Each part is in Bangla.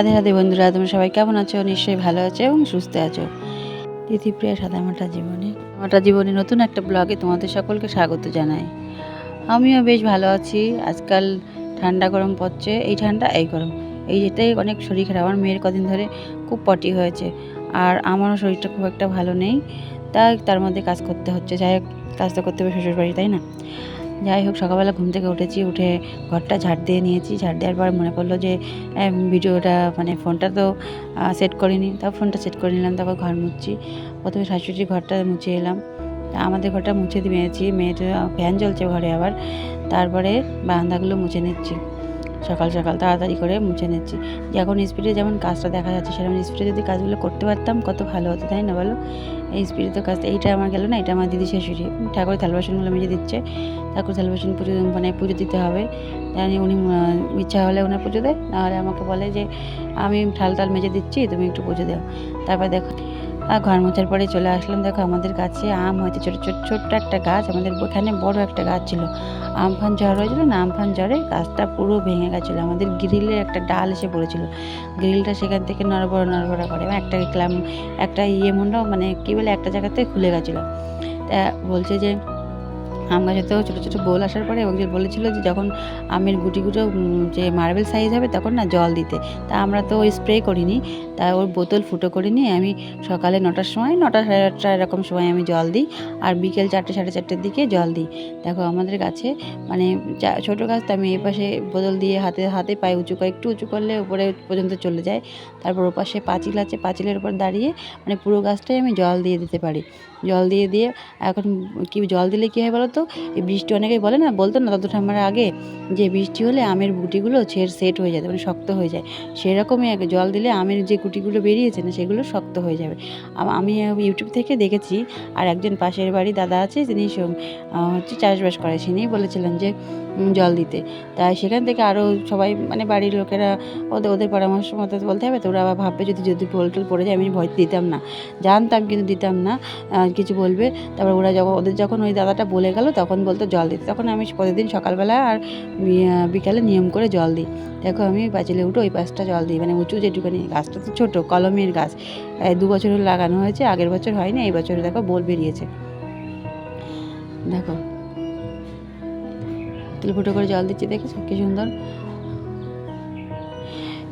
রাধে রাধে বন্ধুরা, তোমরা সবাই কেমন আছো? নিশ্চয়ই ভালো আছো এবং সুস্থ আছো। তিথিপ্রিয়া সাদামাটা জীবনে মাটা জীবনে নতুন একটা ব্লগে তোমাদের সকলকে স্বাগত জানাই। আমিও বেশ ভালো আছি। আজকাল ঠান্ডা গরম পড়ছে। এই ঠান্ডা, এই গরম। এই যেটাই অনেক শরীর খারাপ। আমার মেয়ের কদিন ধরে খুব পটি হয়েছে। আর আমারও শরীরটা খুব একটা ভালো নেই। তাই তার মধ্যে কাজ করতে হচ্ছে। যাই হোক, কাজ তো করতে হবে শ্বশুর বাড়ি তাই না? যাই হোক, সকালবেলা ঘুম থেকে উঠেছি, উঠে ঘরটা ঝাড় দিয়ে নিয়েছি। ঝাড় দেওয়ার পর মনে পড়ল যে ভিডিওটা মানে ফোনটা তো সেট করিনি। তাও ফোনটা সেট করে নিলাম, তারপর ঘর মুছছি। প্রথমে শাশুড়ি ঘরটা মুছে এলাম। আমাদের ঘরটা মুছে দিয়েছি। মেয়েটা, ফ্যান চলছে ঘরে আবার। তারপরে বারান্দাগুলো মুছে নিচ্ছি। সকাল সকাল তাড়াতাড়ি করে মুছে নিচ্ছি। এখন স্পিডে যেমন কাজটা দেখা যাচ্ছে, সেরকম স্পিডে যদি কাজগুলো করতে পারতাম কত ভালো হতো, তাই না বলো? এই স্পিডে তো কাজটা এইটা আমার গেল না, এটা আমার দিদি শাশুড়ি। ঠাকুর থাল বাসনগুলো মেজে দিচ্ছে। ঠাকুর থাল বাসন পুজো মানে পুজো দিতে হবে। জানি উনি ইচ্ছা হলে ওনার পুজো দেয়, নাহলে আমাকে বলে যে, আমি ঠাল টাল মেজে দিচ্ছি, তুমি একটু পুজো দাও। তারপর দেখো আর ঘর মোছার পরে চলে আসলাম। দেখো আমাদের গাছে আম হয়েছে, ছোটো ছোটো, ছোট্ট একটা গাছ। আমাদের ওখানে বড় একটা গাছ ছিল। আমফান ঝড় হয়েছিল না, আমফান ঝড়ে গাছটা পুরো ভেঙে গেছিল। আমাদের গ্রিলের একটা ডাল এসে পড়েছিল। গ্রিলটা সেখান থেকে নড়বড়, নড়বড়া করে একটা ক্লাম, একটা ইয়ে মন্ডা মানে কী বলে, একটা জায়গাতে খুলে গেছিল। তা বলছে যে আম গাছে তো ছোটো ছোটো বোল আসার পরে ওকে বলেছিল যে যখন আমের গুটিগুলো যে মার্বেল সাইজ হবে তখন না জল দিতে। তা আমরা তো ওই স্প্রে করিনি। তা ওর বোতল ফুটো করে নিয়ে আমি সকালে নটার সময়, নটা সাড়ে আটটা এরকম সময় আমি জল দিই আর বিকেল চারটে, সাড়ে চারটের দিকে জল দিই। দেখো আমাদের গাছে মানে ছোটো গাছ তো আমি এই পাশে বোতল দিয়ে হাতে হাতে পায়ে উঁচু করে, একটু উঁচু করলে উপরে পর্যন্ত চলে যায়। তারপর ও পাশে পাঁচিল আছে, পাঁচিলের উপর দাঁড়িয়ে মানে পুরো গাছটাই আমি জল দিয়ে দিতে পারি। জল দিয়ে দিয়ে এখন কি, জল দিলে কী হয় বলো তো? এই বৃষ্টি অনেকে বলে না, বলতো না তত ঠাম্মার আগে যে বৃষ্টি হলে আমের গুটিগুলো ছেড়, সেট হয়ে যায় মানে শক্ত হয়ে যায়। সেরকমই জল দিলে আমের যে গুটিগুলো বেরিয়েছে না, সেগুলো শক্ত হয়ে যাবে। আমি ইউটিউব থেকে দেখেছি, আর একজন পাশের বাড়ি দাদা আছে তিনি হচ্ছে চাষবাস করে তিনিই বলেছিলেন যে জল দিতে। তাই সেখান থেকে আরও সবাই মানে বাড়ির লোকেরা ওদের ওদের পরামর্শ মতো বলতে হবে, তো ওরা আবার ভাববে যদি যদি পোল টোল পড়ে যায়, আমি ভয় দিতাম না। জানতাম কিন্তু দিতাম না কিছু বলবে। তারপর ওরা যখন, ওদের যখন ওই দাদাটা বলে গেল, তখন বলতো জল দিতে। তখন আমি প্রতিদিন সকালবেলা আর বিকালে নিয়ম করে জল দিই। দেখো আমি পাঁচিলে উঠে ওই পাশটা জল দিই মানে উঁচু যেটুখানি গাছটা তো ছোটো, কলমের গাছ। দু বছর লাগানো হয়েছে, আগের বছর হয়নি, এই বছর দেখো বোল বেরিয়েছে। দেখো বোতল ফুটো করে জল দিচ্ছি, দেখেছ? কি সুন্দর।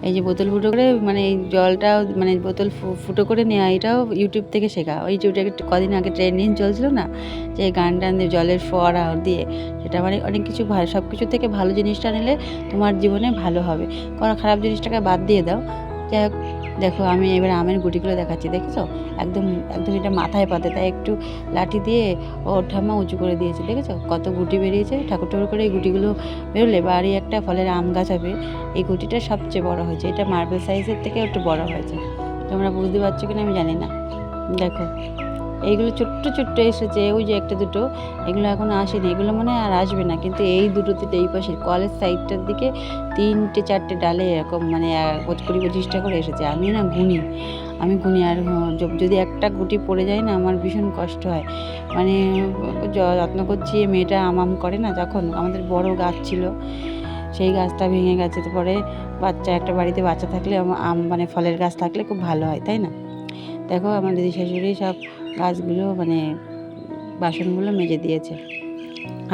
এই যে বোতল ফুটো করে মানে এই জলটা মানে বোতল ফুটো করে নেওয়া এটাও ইউটিউব থেকে শেখা। ওই একটু কদিন আগে ট্রেন্ডিং চলছিল না? যে গান টান দিয়ে, জলের ফোয়ারা দিয়ে, সেটা মানে অনেক কিছু ভালো সব কিছু থেকে ভালো জিনিসটা নিলে তোমার জীবনে ভালো হবে। কোনো খারাপ জিনিসটাকে বাদ দিয়ে দাও। যাই হোক দেখো, আমি এবার আমের গুটিগুলো দেখাচ্ছি, দেখেছ? একদম একদম এটা মাথায় পাতে, তাই একটু লাঠি দিয়ে ও ঠাম্মা উঁচু করে দিয়েছে, দেখেছ? কত গুটি বেরিয়েছে, ঠাকুর ঠাকুর করে এই গুটিগুলো বেরোলে বাড়ি একটা ফলের আম গাছ হবে, এই গুটিটা সবচেয়ে বড় হয়েছে, এটা মার্বেল সাইজের থেকে একটু বড় হয়েছে, তোমরা বুঝতে পারছ কিনা আমি জানি না, দেখো। এইগুলো ছোট্ট ছোট্ট এসেছে, ওই যে একটা দুটো, এগুলো এখন আসেনি, এগুলো মনে আর আসবে না, কিন্তু এই দুটো তিনটে এই পাশে কলেজ সাইডটার দিকে তিনটে চারটে ডালে এরকম মানে কুড়ি পঁচিশটা করে এসেছে, আমি না গুনি, আমি গুনি আর যদি একটা গুটি পড়ে যায় না আমার ভীষণ কষ্ট হয় মানে যত্ন করছি মেয়েটা আম আম করে না যখন, আমাদের বড় গাছ ছিল, সেই গাছটা ভেঙে গেছে, তারপরে বাচ্চা, একটা বাড়িতে বাচ্চা থাকলে আম মানে ফলের গাছ থাকলে খুব ভালো হয়, তাই না? দেখো আমার দিদি শাশুড়ি সব গাছগুলো মানে বাসনগুলো মেজে দিয়েছে।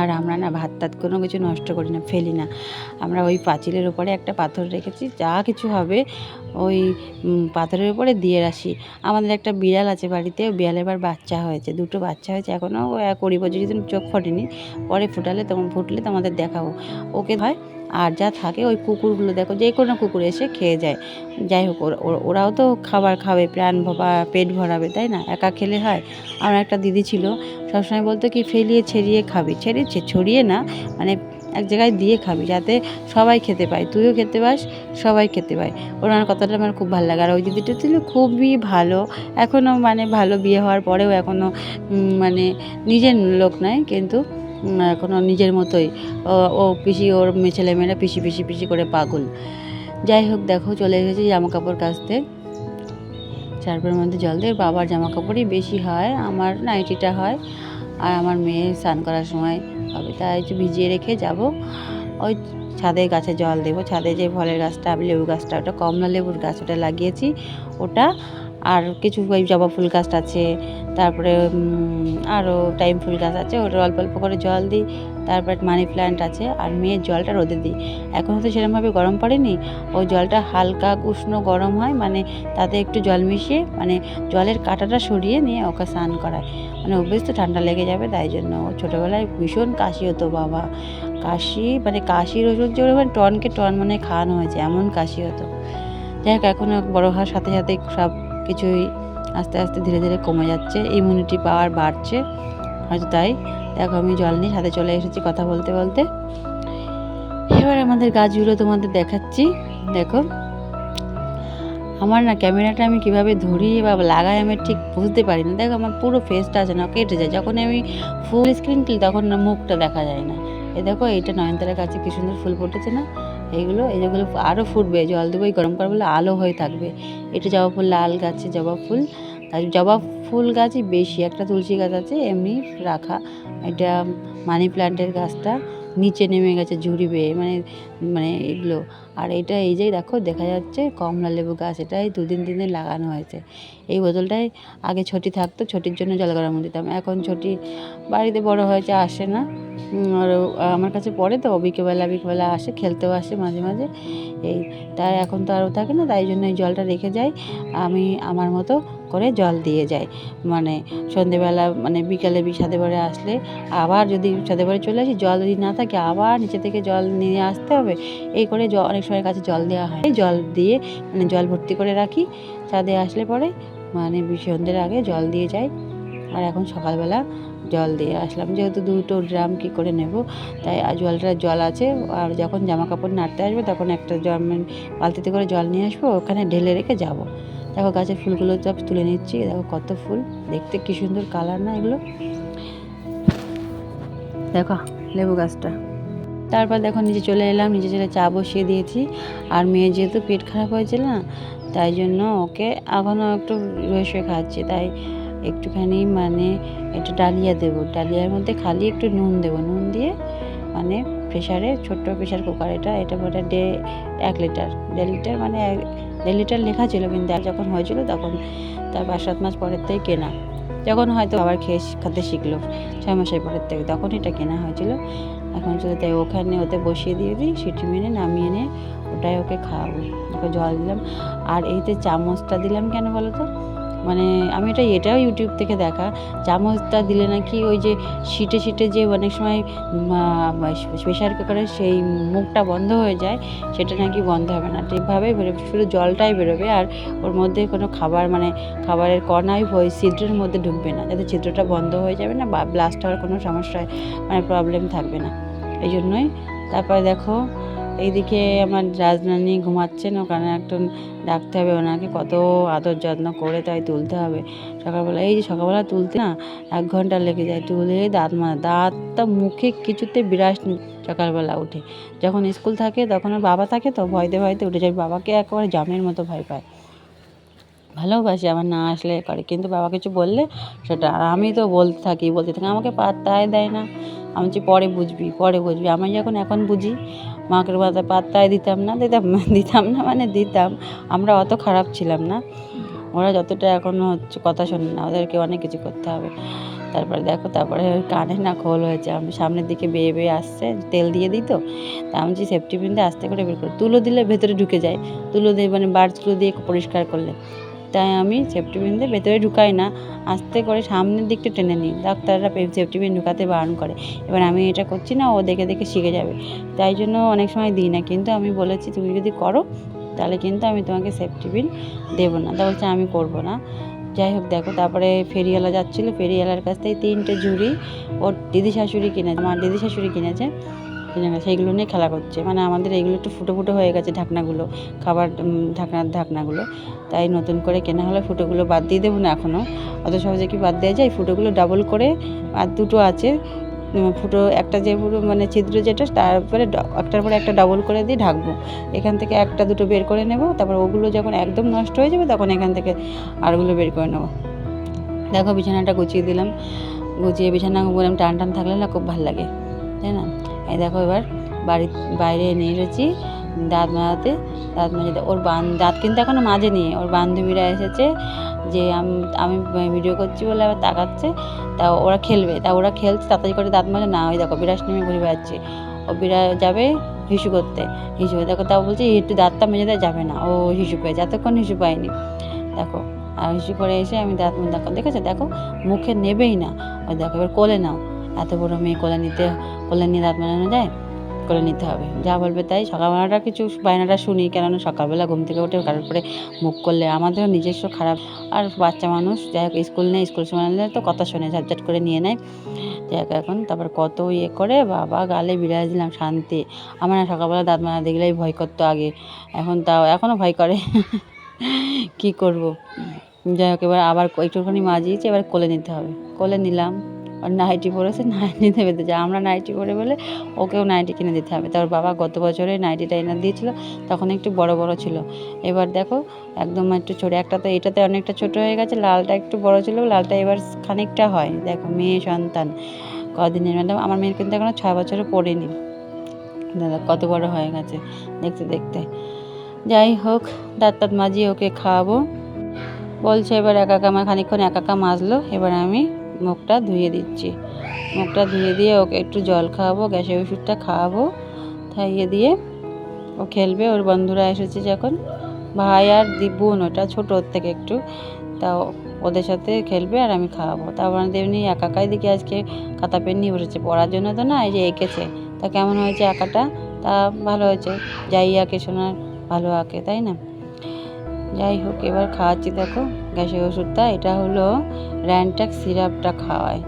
আর আমরা না ভাত টাত কোনো কিছু নষ্ট করি না, ফেলি না। আমরা ওই পাঁচিলের উপরে একটা পাথর রেখেছি, যা কিছু হবে ওই পাথরের উপরে দিয়ে আসি আমাদের একটা বিড়াল আছে বাড়িতে ওই বিড়ালের এবার বাচ্চা হয়েছে, দুটো বাচ্চা হয়েছে, এখনও কুড়ি বছর যদি চোখ ফোটেনি। পরে ফুটালে, তখন ফুটলে তোমাদের দেখাবো। ওকে হয় আর যা থাকে ওই কুকুরগুলো দেখো, যে কোনো কুকুর এসে খেয়ে যায়। যাই হোক, ওরা- ওরা- ওরাও তো খাবার খাবে, প্রাণ বা পেট ভরাবে, তাই না? একা খেলে হয়? আমার একটা দিদি ছিল, সবসময় বলতো কি, ফেলিয়ে ছেড়িয়ে খাবি। ছেড়িয়ে ছড়িয়ে না মানে এক জায়গায় দিয়ে খাবি, যাতে সবাই খেতে পায়। তুইও খেতে পাস, সবাই খেতে পায়। ওনার কথাটা আমার খুব ভালো লাগে। আর ওই দিদিটা ছিল খুবই ভালো। এখনও মানে ভালো বিয়ে হওয়ার পরেও এখনও মানে নিজের লোক নয়, কিন্তু এখনও নিজের মতোই। ও- পিসি, ওর মেয়ে ছেলেমেয়েরা পিসি পিসি পিসি করে পাগল। যাই হোক, দেখো চলে এসেছি জামা কাপড় কাচতে। চারপের মধ্যে জল দিয়ে বাবার জামা কাপড়ই বেশি হয়, আমার নাইটিটা হয়। আর আমার মেয়ে স্নান করার সময় হবে, তাই একটু ভিজিয়ে রেখে যাব। ওই ছাদে গাছে জল দেবো, ছাদে যে ফলের গাছটা লেবু গাছটা, ওটা কমলা লেবুর গাছ ওটা লাগিয়েছি। ওটা আর কিছু ওই জবা ফুল গাছ আছে, তারপরে আরও টাইম ফুল গাছ আছে ওটা অল্প অল্প করে জল দিই, তারপর মানি প্ল্যান্ট আছে, আর মেয়ের জলটা রোদে দিই। এখন তো সেরকমভাবে গরম পড়েনি ওই জলটা হালকা উষ্ণ গরম হয় মানে তাতে একটু জল মিশিয়ে মানে জলের কাঁটাটা সরিয়ে নিয়ে ওকে স্নান করায়। মানে অভ্যেস তো ঠান্ডা লেগে যাবে, তাই জন্য ও ছোটোবেলায় ভীষণ কাশি হতো বাবা। কাশি মানে কাশির ওষুধ যে মানে টনকে টন মানে খাওয়ানো হয়েছে, এমন কাশি হতো। যাই হোক, এখন ও বড়ো হওয়ার সাথে সাথে সব কিছুই আস্তে আস্তে ধীরে ধীরে কমে যাচ্ছে ইমিউনিটি পাওয়ার বাড়ছে। হয়তো তাই। দেখো আমি জল নিয়ে সাথে চলে এসেছি কথা বলতে বলতে। এবার আমাদের গাছগুলো তোমাদের দেখাচ্ছি। দেখো। আমার না ক্যামেরাটা আমি কীভাবে ধরি বা লাগাই আমি ঠিক বুঝতে পারি না দেখো আমার পুরো ফেসটা আছে না, কেটে যায়। যখন আমি ফুল স্ক্রিন খুলি তখন না মুখটা দেখা যায় না। এ দেখো, এইটা নয়নতারার কাছে কি সুন্দর ফুল ফুটেছে না? এইগুলো এই যেগুলো আরও ফুটবে, জল দেবো, এই গরম করা বলে আলো হয়ে থাকবে। এটা জবা ফুল, লাল গাছে জবা ফুল। আর জবা ফুল গাছই বেশি, একটা তুলসী গাছ আছে, এমনি রাখা। এটা মানি প্ল্যান্টের গাছটা নিচে নেমে গেছে ঝুড়ি বেয়ে মানে মানে এগুলো। আর এটা এই যে দেখো, দেখা যাচ্ছে কমলা লেবু গাছ, এটাই দুদিন দিনে লাগানো হয়েছে। এই বোতলটাই আগে ছটি থাকতো, ছটির জন্য জল গরম দিতাম। এখন ছটি বাড়িতে বড় হয়েছে, আসে না। আর আমার কাছে পড়ে তো বিকেবেলা বিকেবেলা আসে, খেলতেও আসে মাঝে মাঝে। এই, তাই এখন তো আরও থাকে না, তাই জন্য এই জলটা রেখে যাই। আমি, আমার মতো করে জল দিয়ে যায়। মানে সন্ধেবেলা মানে বিকালে বি- ছাদে বাড়ি আসলে আবার যদি ছাদে পরে চলে আসি জল যদি না থাকে আবার নিচে থেকে জল নিয়ে আসতে হবে। এই করে অনেক সময় কাছে জল দেওয়া হয়। জল দিয়ে মানে জল ভর্তি করে রাখি। ছাদে আসলে পরে মানে বি- সন্ধ্যের আগে জল দিয়ে যাই আর এখন সকালবেলা জল দিয়ে আসলাম। যেহেতু দুটো ড্রাম কী করে নেব? তাই আর জলটা জল আছে। আর যখন জামা কাপড় নাড়তে আসবে তখন একটা জল মানে বালতিতে করে জল নিয়ে আসব। ওখানে ঢেলে রেখে যাব। দেখো গাছের ফুলগুলো সব তুলে নিচ্ছি, দেখো কত ফুল, দেখতে কি সুন্দর কালার না এগুলো। দেখো লেবু গাছটা। তারপর দেখো নিচে চলে এলাম, নিচে চলে চা বসিয়ে দিয়েছি। আর মেয়ে যেহেতু পেট খারাপ হয়েছিল না, তাই জন্য ওকে এখনও একটু রয়ে শুয়ে খাচ্ছে। তাই একটুখানি মানে একটু ডালিয়া দেবো, ডালিয়ার মধ্যে খালি একটু নুন দেবো। নুন দিয়ে মানে প্রেশারে ছোট্ট প্রেশার কুকার এটা এটা বোধ ডে এক লিটার দেড় লিটার মানে দেড় লিটার লেখা ছিল কিন্তু যখন হয়েছিল তখন তার পাঁচ সাত মাস পরের থেকে কেনা। যখন হয়তো আবার খেয়ে খেতে শিখলো ছয় মাসের পরের থেকে, তখন এটা কেনা হয়েছিল। এখন শুধু তাই ওখানে ওতে বসিয়ে দিয়ে দিই, সিটি মেনে নামিয়ে নিয়ে ওটাই ওকে খাওয়াবো। ওকে জল দিলাম। আর এইতে চামচটা দিলাম কেন বলো তো মানে আমি এটা এটাও ইউটিউব থেকে দেখা। চামচটা দিলে নাকি ওই যে শিটে শিটে যে অনেক সময় প্রেশার কুকারের সেই মুখটা বন্ধ হয়ে যায়, সেটা নাকি বন্ধ হবে না। ঠিকভাবে শুধু জলটাই বেরোবে আর ওর মধ্যে কোনো খাবার মানে খাবারের কণাই ওই ছিদ্রের মধ্যে ঢুকবে না। যাতে ছিদ্রটা বন্ধ হয়ে যাবে না বা ব্লাস্ট হওয়ার কোনো সমস্যায় মানে প্রবলেম থাকবে না। এই জন্যই তারপরে দেখো এইদিকে আমার রাজনানি ঘুমাচ্ছেন, ওখানে একটু ডাকতে হবে ওনাকে, কত আদর যত্ন করে তাই তুলতে হবে। সকালবেলা, এই যে সকালবেলা তুলতে না, এক ঘণ্টা লেগে যায়, তুলে দাঁত মানে দাঁতটা মুখে কিছুতে বিরাস সকালবেলা উঠে। যখন স্কুল থাকে, তখন ওর বাবা থাকে তো, ভয়তে ভয়তে উঠে যায়। বাবাকে একেবারে জামের মতো ভয় পায়। ভালোবাসি আমার না আসলে করে। কিন্তু বাবা কিছু বললে সেটা, আর আমি তো বলতে থাকি বলতে থাকি, আমাকে পাত্তাই দেয় না। আমি যে পরে বুঝবি পরে বুঝবি। আমি যখন এখন বুঝি মাকে পাতা পাত্তাই দিতাম না, দিতাম দিতাম না মানে দিতাম। আমরা অত খারাপ ছিলাম না। ওরা যতটা এখনও হচ্ছে কথা শোনে না, ওদেরকে অনেক কিছু করতে হবে। তারপরে দেখো, তারপরে কানে না খোল হয়েছে। আমি সামনের দিকে বেয়ে বেয়ে আসছে, তেল দিয়ে দিই তো। আমি যে সেফটি পিন দিয়ে আস্তে করে বের করি, তুলো দিলে ভেতরে ঢুকে যায়। তুলো দিয়ে মানে বার তুলো দিয়ে পরিষ্কার করলে। তাই আমি সেফটি পিন দিয়ে ভেতরে ঢুকাই না। আস্তে করে সামনের দিকটা টেনে নিই। ডাক্তাররা সেফটি পিন ঢুকাতে বারণ করে। এবার আমি এটা করছি না, ও দেখে দেখে শিখে যাবে। তাই জন্য অনেক সময় দিই না। কিন্তু আমি বলেছি, তুমি যদি করো, তাহলে কিন্তু আমি তোমাকে সেফটি পিন দেবো না। তা বলছে, আমি করব না। যাই হোক, দেখো, তারপরে ফেরিওয়ালা যাচ্ছিল। ফেরিওয়ালার কাছ থেকে তিনটে ঝুড়ি ওর দিদি শাশুড়ি কিনেছে আমার দিদি শাশুড়ি কিনেছে। কিনে গেছে সেইগুলো নিয়ে খেলা করছে। মানে আমাদের এইগুলো একটু ফুটো ফুটো হয়ে গেছে ঢাকনাগুলো, খাবার ঢাকনার ঢাকনাগুলো। তাই নতুন করে কেনা হলে, ফুটোগুলো বাদ দিয়ে দেবো না এখনও অত সহজে কি বাদ দেওয়া যায়? ফুটোগুলো ডাবল করে, আর দুটো আছে। ফুটো একটা যে ফুটো মানে ছিদ্র যেটা, তারপরে একটার পরে একটা ডাবল করে দিয়ে ঢাকবো। এখান থেকে একটা দুটো বের করে নেব, তারপর ওগুলো যখন একদম নষ্ট হয়ে যাবে, তখন এখান থেকে আরগুলো বের করে নেব। দেখো বিছানাটা গুছিয়ে দিলাম। গুছিয়ে বিছানা বললাম টান টান থাকলে না খুব ভালো লাগে, তাই না? এই দেখো এবার বাড়ি বাইরে এনে এসেছি দাঁত মাজাতে দাঁত মাজাতে। ওর বান, দাঁত কিন্তু এখনও মাজেনি। ওর বান্ধবীরা এসেছে যে আম- আমি ভিডিও করছি বলে আবার তাকাচ্ছে। তা ওরা খেলবে। তা ওরা খেলছে, তাড়াতাড়ি করে দাঁত মাজে। না, ওই দেখো বিরাট নেমে ঘুরে বেড়াচ্ছে। ও বিরা যাবে হিসু করতে। হিসু দেখো তাও বলছে একটু দাঁতটা মেজে দেয় যাবে না। ও হিসু পেয়ে যতক্ষণ হিসু পায়নি। দেখো, আর হিসু করে এসে আমি দাঁত দেখো দেখেছ? দেখো, মুখে নেবেই না। ওই দেখো, এবার কোলে নাও। এত বড় মেয়ে কোলে নিতে কোলে নিয়ে দাঁত মাজানো যায়, করে নিতে হবে। যা বলবে তাই। সকালবেলাটা কিছু বায়নাটা শুনি, কেননা সকালবেলা ঘুম থেকে উঠে কারোর পরে মুখ করলে আমাদেরও নিজস্ব খারাপ। আর বাচ্চা মানুষ, যাই হোক, স্কুল নেই, স্কুল সময় তো কথা শোনে ঝাপঝাট করে নিয়ে নেয়। যাই হোক, এখন তারপর কত ইয়ে করে, বাবা গালে বিড়াল দিলাম, শান্তি। আমার না সকালবেলা দাঁত মাজা দেখলেই ভয় করতো আগে। এখন তাও, এখনও ভয় করে। কি করব? যাই হোক, এবার আবার একটুখানি মাজিয়েছি, এবার কোলে নিতে হবে। কোলে নিলাম। নাইটি পরেছে নাইটি দেবে যা আমরা নাইটি পরে বলে ওকেও নাইটি কিনে দিতে হবে। তার বাবা গত বছরে নাইটিটা এনে দিয়েছিল, তখন একটু বড় বড় ছিল। এবার দেখো, একদম একটু ছোট, একটা তো এটাতে অনেকটা ছোট হয়ে গেছে, লালটা একটু বড় ছিল, লালটা এবার খানিকটা হয়। দেখো, মেয়ে সন্তান। কদিনের ম্যাডাম আমার মেয়ের কিন্তু এখনও ছয় বছরে পড়েনি। দাদা, কত বড় হয়ে গেছে, দেখতে দেখতে। যাই হোক দাঁত তাঁত মাজিয়ে ওকে খাওয়াবো। বলছে এবার একা একা আমার খানিকক্ষণ, একা একা মাজলো। এবার আমি মুখটা ধুয়ে দিচ্ছি। মুখটা ধুয়ে দিয়ে ওকে একটু জল খাওয়াবো, গ্যাসের ওষুধটা খাওয়াবো। খাইয়ে দিয়ে ও খেলবে। ওর বন্ধুরা এসেছে যখন। ভাই আর বোন ওটা ছোটো ওর থেকে একটু। তা ওদের সাথে খেলবে আর আমি খাওয়াবো। তারপর এমনি একা একাই দেখি আজকে খাতা পেন নিয়ে বসেছে। পড়ার জন্য তো না, এই যে এঁকেছে। তা কেমন হয়েছে আঁকাটা? তা ভালো হয়েছে। যাই আঁকে শোনার ভালো আঁকে, তাই না? যাই হোক, এবার খাওয়াচ্ছি, দেখো। গ্যাসের ওষুধটা, এটা হলো র্যানটাক সিরাপটা খাওয়ায়।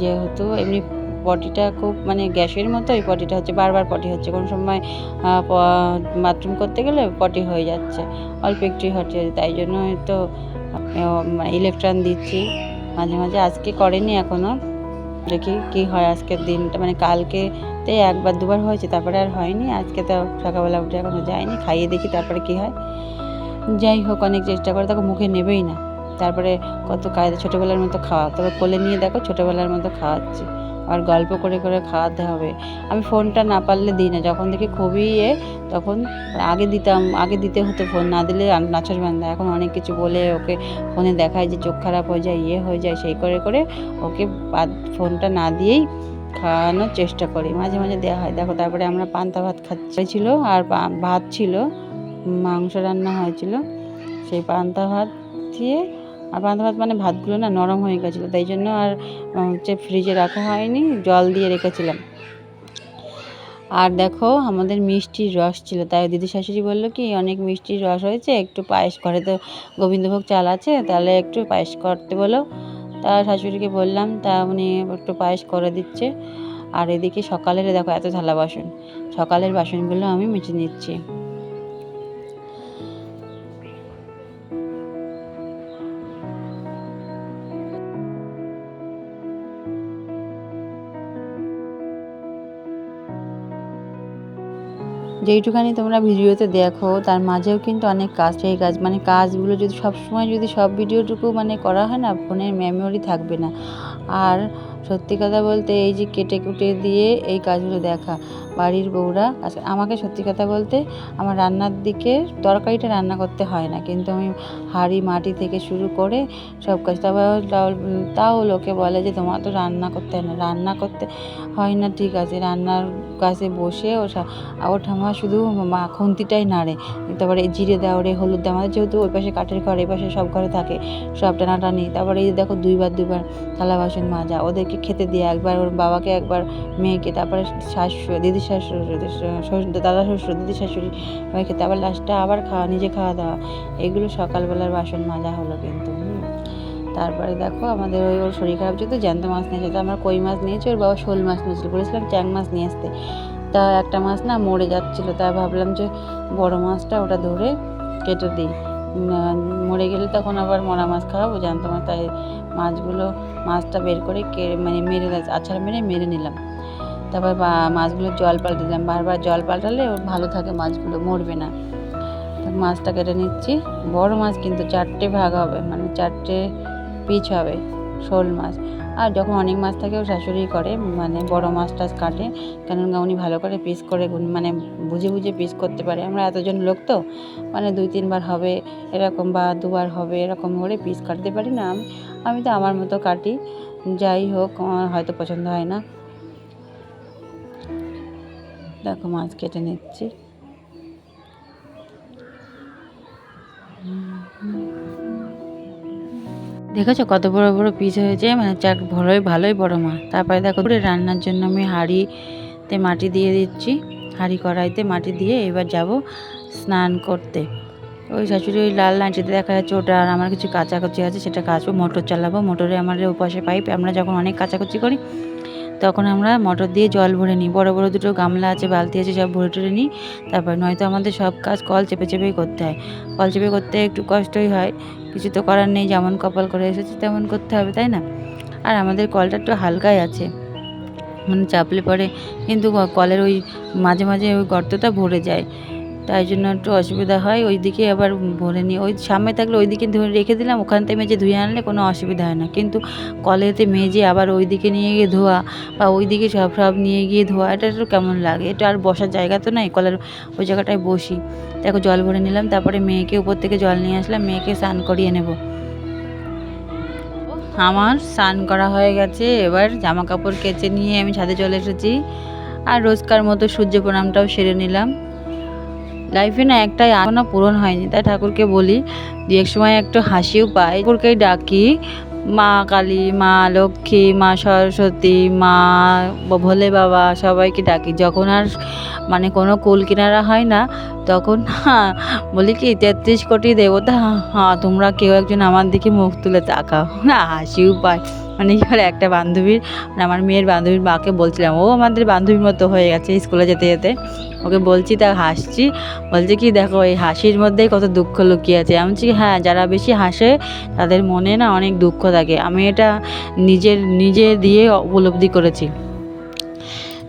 যেহেতু এমনি পটিটা খুব মানে গ্যাসের মতো ওই পটিটা হচ্ছে বারবার পটি হচ্ছে। কোনো সময় বাথরুম করতে গেলে পটি হয়ে যাচ্ছে। অল্প একটু হচ্ছে, তাই জন্য তো মানে ইলেকট্রন দিচ্ছি। মাঝে মাঝে আজকে করেনি এখনও দেখি কি হয় আজকের দিনটা। মানে কালকে তে একবার দুবার হয়েছে, তারপরে আর হয়নি। আজকে তো সকালবেলা উঠে এখনও যায়নি। খাইয়ে দেখি তারপরে কি হয়। যাই হোক অনেক চেষ্টা করে তাকে মুখে নেবেই না। তারপরে কত কায়দা, ছোটোবেলার মতো খাওয়া তবে কোলে নিয়ে দেখো ছোটোবেলার মতো খাওয়াচ্ছি। আর গল্প করে করে খাওয়াতে হবে। আমি ফোনটা না পারলে দিই না, যখন দেখি খুবই ইয়ে তখন আগে দিতাম, আগে দিতে হতো ফোন, না দিলে নাচর বান্ধা এখন অনেক কিছু বলে ওকে ফোনে দেখায় যে চোখ খারাপ হয়ে যায় ইয়ে হয়ে যায়, সেই করে করে ওকে ফোনটা না দিয়েই খাওয়ানোর চেষ্টা করি। মাঝে মাঝে দেওয়া হয়। দেখো, তারপরে আমরা পান্তা ভাত খাচ্ছি। ছিল আর ভাত ছিল। মাংস রান্না হয়েছিল, সেই পান্তা ভাত দিয়ে, আর পান্তা ভাত মানে ভাতগুলো না নরম হয়ে গেছিল, তাই জন্য আর হচ্ছে ফ্রিজে রাখা হয়নি, জল দিয়ে রেখেছিলাম। আর দেখো আমাদের মিষ্টির রস ছিল, তাই দিদি শাশুড়ি বলল কি, অনেক মিষ্টির রস হয়েছে, একটু পায়েস করে তো গোবিন্দভোগ চাল আছে, তাহলে একটু পায়েস করতে বলো। তা শাশুড়িকে বললাম, তা উনি একটু পায়েস করে দিচ্ছে। আর এদিকে সকালের, দেখো এত থালা বাসন, সকালের বাসনগুলো আমি মেজে নিচ্ছি। যেইটুখানি তোমরা ভিডিওতে দেখো, তার মাঝেও কিন্তু অনেক কাজ, সেই কাজ মানে কাজগুলো যদি সবসময় যদি সব ভিডিওটুকু মানে করা হয় না, ফোনের মেমোরি থাকবে না। আর সত্যি কথা বলতে এই যে কেটে কুটে দিয়ে এই কাজগুলো দেখা। বাড়ির বউরা আচ্ছা আমাকে সত্যি কথা বলতে আমার রান্নার দিকে তরকারিটা রান্না করতে হয় না। কিন্তু আমি হাঁড়ি মাটি থেকে শুরু করে সব কাজ তারপর তাও- লোকে বলে যে তোমার তো রান্না করতে হয় না। রান্না করতে হয় না, ঠিক আছে, রান্নার কাছে বসে ও ও ঠামা শুধু মা, খুন্তিটাই নাড়ে। তারপরে জিরে দেওয়া রে, হলুদ দেওয়া আমাদের যেহেতু ওই পাশে কাঠের ঘর, এই পাশে সব ঘরে থাকে সব টানাটানি তারপরে এই দেখো দুইবার দুইবার থালা বাসন মাজা ওদেরকে খেতে দিয়ে একবার ওর বাবাকে একবার, মেয়েকে, তারপরে শাশুড়ি দিদি শাশুড়ি দাদা শ্বশুর দিদি শাশুড়ি খেতে, আবার লাস্টে আবার খাওয়া, নিজে খাওয়া দাওয়া। এগুলো সকালবেলার বাসন মাজা হলো কিন্তু তারপরে দেখো আমাদের ওই ওর শরীর খারাপ, যেহেতু জ্যান্ত মাছ নিয়েছে, তো আমরা কই মাছ নিয়েছি, ওর বাবা শোল মাছ নিয়েছিল, বলেছিলাম চ্যাং মাছ নিয়ে আসতে। তা একটা মাছ না মরে যাচ্ছিল, তা ভাবলাম যে বড় মাছটা ওটা ধরে কেটে দিই। মরে গেলে তখন আবার মরা মাছ খাওয়াবো জানতো না, তাই মাছগুলো, মাছটা বের করে কে মানে মেরে আছাড় মেরে মেরে নিলাম। তারপর বা- মাছগুলো জল পাল্টে দিলাম, বারবার জল পাল্টালে ভালো থাকে মাছগুলো, মরবে না। মাছটা কেটে নিচ্ছি, বড় মাছ কিন্তু চারটে ভাগ হবে মানে চারটে পিচ হবে, শোল মাছ। আর যখন অনেক মাছ থাকে, ও শাশুড়ি করে মানে বড় মাছ টাছ কাটে, কেননা উনি ভালো করে পিস করে মানে বুঝে বুঝে পিস করতে পারে। আমরা এতজন লোক তো মানে দুই তিনবার হবে, এরকম বা দুবার হবে, এরকম করে পিস কাটতে পারি না আমি। আমি তো আমার মতো কাটি, যাই হোক, আমার হয়তো পছন্দ হয় না। দেখো মাছ কেটে নিচ্ছি। দেখেছ কত বড় বড় পিস হয়েছে? মানে চাক ভালোই ভালোই বড় মা। তারপরে দেখো পুরো রান্নার জন্য আমি হাঁড়িতে মাটি দিয়ে দিচ্ছি। হাঁড়ি কড়াইতে মাটি দিয়ে এবার যাব স্নান করতে। ওই শাশুড়ি ওই লাল লাইনটিতে দেখা যাচ্ছে, ওটা আর আমার কিছু কাচাকুচি আছে, সেটা কাচবো, মোটর চালাবো। মোটরে আমার ওপাশে পাইপ আমরা যখন অনেক কাচাকুচি করি তখন আমরা মোটর দিয়ে জল ভরে নিই। বড় বড় দুটো গামলা আছে, বালতি আছে, সব ভরে টরে নিই। তারপর নয়তো আমাদের সব কাজ কল চেপে চেপেই করতে হয়। কল চেপে করতে একটু কষ্টই হয়। কিছু তো করার নেই, যেমন কপাল করে এসেছে তেমন করতে হবে, তাই না? আর আমাদের কলটা একটু হালকাই আছে। মানে চাপলে পরে কিন্তু কলের ওই মাঝে মাঝে ওই গর্তটা ভরে যায়। তাই জন্য একটু অসুবিধা হয়। ওই দিকে আবার ভরে নিই ওই সামনে থাকলে ওই দিকে ধরে রেখে দিলাম, ওখান থেকে মেজে ধুয়ে আনলে কোনো অসুবিধা হয় না। কিন্তু কলেতে মেজে আবার ওই দিকে নিয়ে গিয়ে ধোয়া বা ওই দিকে সব সব নিয়ে গিয়ে ধোয়া, এটা একটু কেমন লাগে? এটা আর বসার জায়গা তো নাই, কলের ওই জায়গাটায় বসি। দেখো জল ভরে নিলাম, তারপরে মেয়েকে উপর থেকে জল নিয়ে আসলাম, মেয়েকে স্নান করিয়ে নেব। আমার স্নান করা হয়ে গেছে, এবার জামা কাপড় কেচে নিয়ে আমি ছাদে চলে এসেছি। আর রোজকার মতো সূর্য প্রণামটাও সেরে নিলাম। লাইফে না একটাই এখনও পূরণ হয়নি। তাই ঠাকুরকে বলি, দু এক সময় একটু হাসিও পাই। ঠাকুরকেই ডাকি, মা কালী, মা লক্ষ্মী, মা সরস্বতী, মা ভোলে বাবা সবাইকে ডাকি। যখন আর মানে কোনো কুল কিনারা হয় না, তখন বলি কি, তেত্রিশ কোটি দেবতা হ্যাঁ তোমরা কেউ একজন আমার দিকে মুখ তুলে তাকাও। না, হাসিও পায়। মানে এবার একটা বান্ধবীর মানে আমার মেয়ের বান্ধবীর মাকে বলছিলাম, ও আমাদের বান্ধবীর মতো হয়ে গেছে স্কুলে যেতে যেতে। ওকে বলছি, তা হাসছি। বলছে কি, দেখো, এই হাসির মধ্যেই কত দুঃখ লুকিয়ে আছে। আমি বলছি হ্যাঁ যারা বেশি হাসে তাদের মনে না অনেক দুঃখ থাকে। আমি এটা নিজের, নিজে দিয়ে উপলব্ধি করেছি।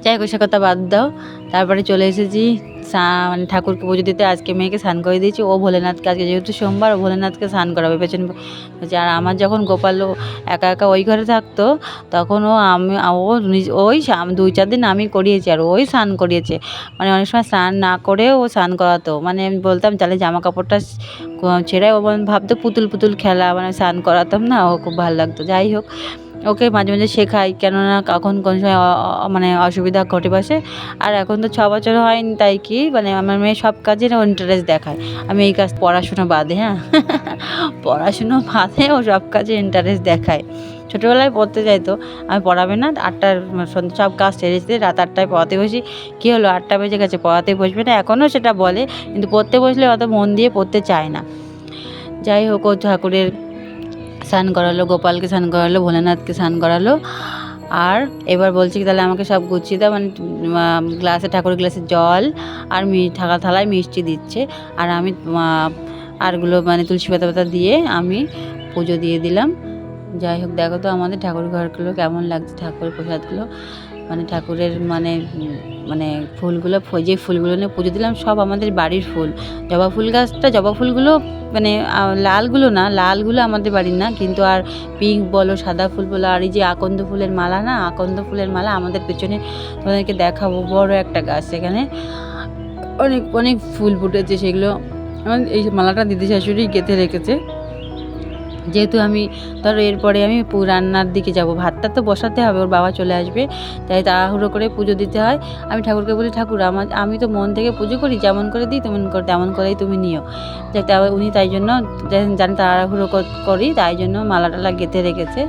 যাই হোক, সে কথা বাদ দাও। তারপরে চলে এসেছি মানে ঠাকুরকে পুজো দিতে আজকে মেয়েকে স্নান করে দিয়েছি। ও ভোলেনাথকে আজকে যেহেতু সোমবার ও ভোলেনাথকে স্নান করাবে পেছন বলছে, আর আমার যখন গোপাল একা একা ওই ঘরে থাকতো তখন ও আমি ও ওই দুই চার দিন আমি করিয়েছি আর ওই স্নান করিয়েছে। মানে অনেক সময় স্নান না করে ও স্নান করাতো। মানে আমি বলতাম তাহলে জামা কাপড়টা ছেড়ে ও ভাবতো পুতুল পুতুল খেলা মানে স্নান করাতাম না ও খুব ভালো লাগতো। যাই হোক ওকে মাঝে মাঝে শেখাই, কেননা কখন কোন সময় মানে অসুবিধা ঘটে বসে। আর এখন তো ছ বছর হয়নি তাই কি মানে আমার মেয়ে সব কাজে ইন্টারেস্ট দেখায়। আমি এই কাজ পড়াশুনো বাদে হ্যাঁ? পড়াশুনো বাদে ও সব কাজে ইন্টারেস্ট দেখায়। ছোটোবেলায় পড়তে যাইতো আমি পড়াবে না, আটটার সব কাজ সেরে যেতে রাত আটটায় পড়াতে বসি। কী হলো, আটটা বেজে গেছে, পড়াতে বসবে না এখনও সেটা বলে, কিন্তু পড়তে বসলে অত মন দিয়ে পড়তে চায় না। যাই হোক, ও ঠাকুরের স্নান করালো, গোপালকে স্নান করালো, ভোলেনাথকে স্নান করালো। আর এবার বলছি কি, তাহলে আমাকে সব গুছিয়ে দাও মানে গ্লাসে, ঠাকুরের গ্লাসে জল আর মি থাকা থালায় মিষ্টি দিচ্ছে। আর আমি আরগুলো মানে তুলসী পাতা পাতা দিয়ে আমি পুজো দিয়ে দিলাম। যাই হোক, দেখো তো আমাদের ঠাকুর ঘরগুলো কেমন লাগছে ঠাকুরের প্রসাদগুলো। মানে ঠাকুরের মানে মানে ফুলগুলো, যে ফুলগুলো নিয়ে পুজো দিলাম, সব আমাদের বাড়ির ফুল। জবা ফুল গাছটা, জবা ফুলগুলো মানে লালগুলো না, লালগুলো আমাদের বাড়ির না, কিন্তু আর পিঙ্ক বলো, সাদা ফুল বলো, আর এই যে আকন্দ ফুলের মালা না, আকন্দ ফুলের মালা আমাদের পেছনে তোমাদেরকে দেখাবো, বড় একটা গাছ সেখানে অনেক অনেক ফুল ফুটেছে সেগুলো। এই মালাটা দিদি শাশুড়ি গেঁথে রেখেছে। যেহেতু আমি ধরো এরপরে আমি রান্নার দিকে যাব, ভাতটা তো বসাতে হবে, ওর বাবা চলে আসবে, তাই তাড়াহুড়ো করে পুজো দিতে হয়। আমি ঠাকুরকে বলি, ঠাকুর, আমার, আমি তো মন থেকে পুজো করি, যেমন করে দিই তেমন করে, তেমন করেই তুমি নিও। যাতে উনি তাই জন্য জানি তাড়াহুড়ো করি তাই জন্য মালা টালা গেঁথে রেখেছে।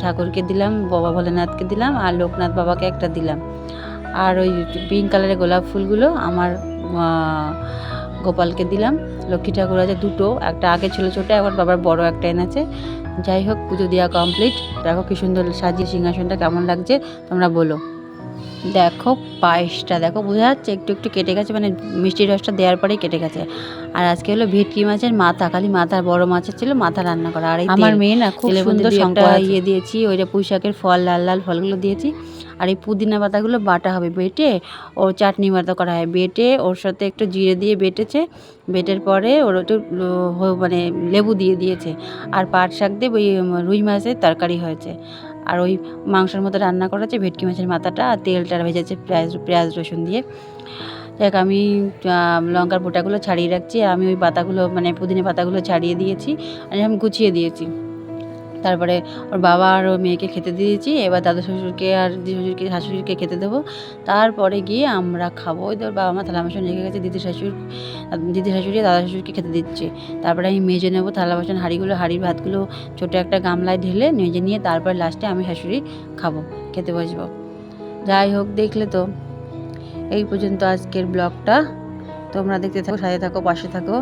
ঠাকুরকে দিলাম, বাবা ভোলেনাথকে দিলাম, আর লোকনাথ বাবাকে একটা দিলাম। আর ওই পিঙ্ক কালারের গোলাপ ফুলগুলো আমার গোপালকে দিলাম। লক্ষ্মী ঠাকুর আছে দুটো, একটা আগে ছিল ছোটো এখন বাবার বড় একটা এনেছে। যাই হোক, পুজো দেওয়া কমপ্লিট দেখো কি সুন্দর সাজিয়ে সিংহাসনটা কেমন লাগছে, তোমরা বলো। দেখো পায়েসটা দেখো বোঝা যাচ্ছে একটু একটু কেটে গেছে মানে মিষ্টি রসটা দেওয়ার পরেই কেটে গেছে। আর আজকে হলো ভেটকি মাছের মাথা খালি মাথার বড় মাছের ছিল মাথা রান্না করা। আর আমার মেয়ে না খুব সুন্দর শঙ্কর ইয়ে দিয়েছি ওইটা পুঁই শাকের ফল লাল লাল ফলগুলো দিয়েছি। আর এই পুদিনা পাতাগুলো বাটা হবে বেটে ও চাটনি মতো করা হয়। বেটে ওর সাথে একটু জিরে দিয়ে বেটেছে বেটের পরে ওর একটু মানে লেবু দিয়ে দিয়েছে। আর পাট শাক দিয়ে ওই রুই মাছের তরকারি হয়েছে। আর ওই মাংসের মতো রান্না করা হচ্ছে ভেটকি মাছের মাথাটা আর তেলটা ভেজেছে পেঁয়াজ পেঁয়াজ রসুন দিয়ে। যাক, আমি লঙ্কার বোটাগুলো ছাড়িয়ে রাখছি আমি ওই পাতাগুলো মানে পুদিনা পাতাগুলো ছাড়িয়ে দিয়েছি আর আমি গুছিয়ে দিয়েছি। তারপরে ওর বাবা আর ওর মেয়েকে খেতে দিয়েছি, এবার দাদা শ্বশুরকে আর দিদি শ্বশুরকে শাশুড়িকে খেতে দেবো। তারপরে গিয়ে আমরা খাব। ওই তোর বাবা মা থালা বাসন রেখে গেছে, দিদি শাশুর দিদি শাশুড়ি দাদা শ্বশুরকে খেতে দিচ্ছে। তারপরে আমি মেজে নেব থালা বাসন হাঁড়িগুলো, হাঁড়ির ভাতগুলো, ছোটো একটা গামলায় ঢেলে মেজে নিয়ে তারপর লাস্টে আমি শাশুড়ি খাব, খেতে বসবো। যাই হোক, দেখলে তো। এই পর্যন্ত আজকের ব্লগটা। তোমরা দেখতে থাকো, সাথে থাকো, পাশে থাকো।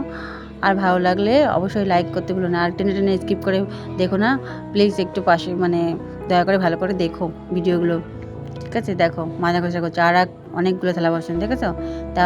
আর ভালো লাগলে অবশ্যই লাইক করতে ভুলো না। আর টেনে টেনে স্কিপ করে দেখো না। প্লিজ একটু পাশে মানে দয়া করে ভালো করে দেখো ভিডিওগুলো ঠিক আছে? দেখো মাজা কষা করছে। আর এক অনেকগুলো থালা বাসন, দেখেছ? তা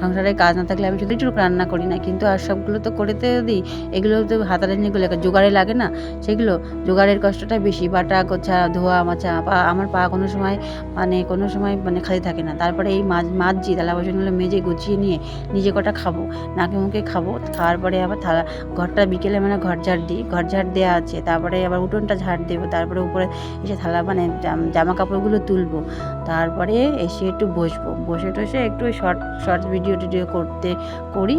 সংসারে কাজ না থাকলে আমি শুধু একটু রান্না করি না। কিন্তু আর সবগুলো তো করতে দিই। এগুলো তো হাতারানিগুলো জোগাড়ে লাগে না, সেগুলো জোগাড়ের কষ্টটা বেশি। বাটা গোছা ধোয়া, মাছা, পা, আমার পা কোনো সময় মানে কোনো সময় মানে খালি থাকে না। তারপরে এই মাছ মাজছি থালা বাসনগুলো মেজে গুছিয়ে নিয়ে নিজে কটা খাব, নাকে মুখে খাব। খাওয়ার পরে আবার থালা, ঘরটা বিকেলে মানে ঘর ঝাড় দিই। ঘর ঝাড় দেওয়া আছে। তারপরে আবার উঠোনটা ঝাড় দেবো। তারপরে উপরে এসে থালা মানে জামা কাপড়গুলো তুলবো। তারপরে এসে একটু বসবো। বসে টসে একটু শর্ট শর্ট ভিডিও টিডিও করতে করি।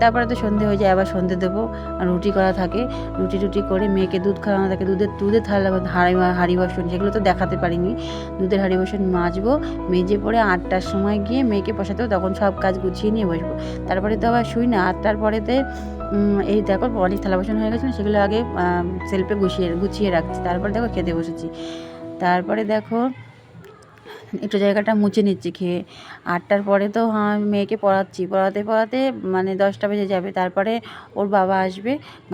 তারপরে তো সন্ধে হয়ে যায় আবার সন্ধে দেবো। আর রুটি করা থাকে। রুটি টুটি করে মেয়েকে দুধ খাওয়ানো থাকে। দুধের দুধের থালা হাড়ি হাড়ি বাসন সেগুলো তো দেখাতে পারিনি। দুধের হাড়ি বাসন মাজবো। মেজে পরে আটটার সময় গিয়ে মেয়েকে হবে, তখন সব কাজ গুছিয়ে নিয়ে বসবো। তারপরে তো আবার শুই না। আটটার পরেতে এই দেখো অনেক থালা বাসন হয়ে গেছে সেগুলো আগে সেলফে গুছিয়ে গুছিয়ে রাখছি। তারপরে দেখো খেতে বসেছি। তারপরে দেখো একটু জায়গাটা মুছে নিচ্ছি খেয়ে। আটটার পরে তো হ্যাঁ মেয়েকে পড়াচ্ছি। পড়াতে পড়াতে মানে দশটা বেজে যাবে। তারপরে ওর বাবা আসবে,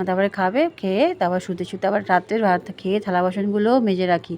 তারপরে খাবে, খেয়ে তারপর শুতে শুতে আবার রাত্রের ভাত খেয়ে থালা বাসনগুলোও মেজে রাখি।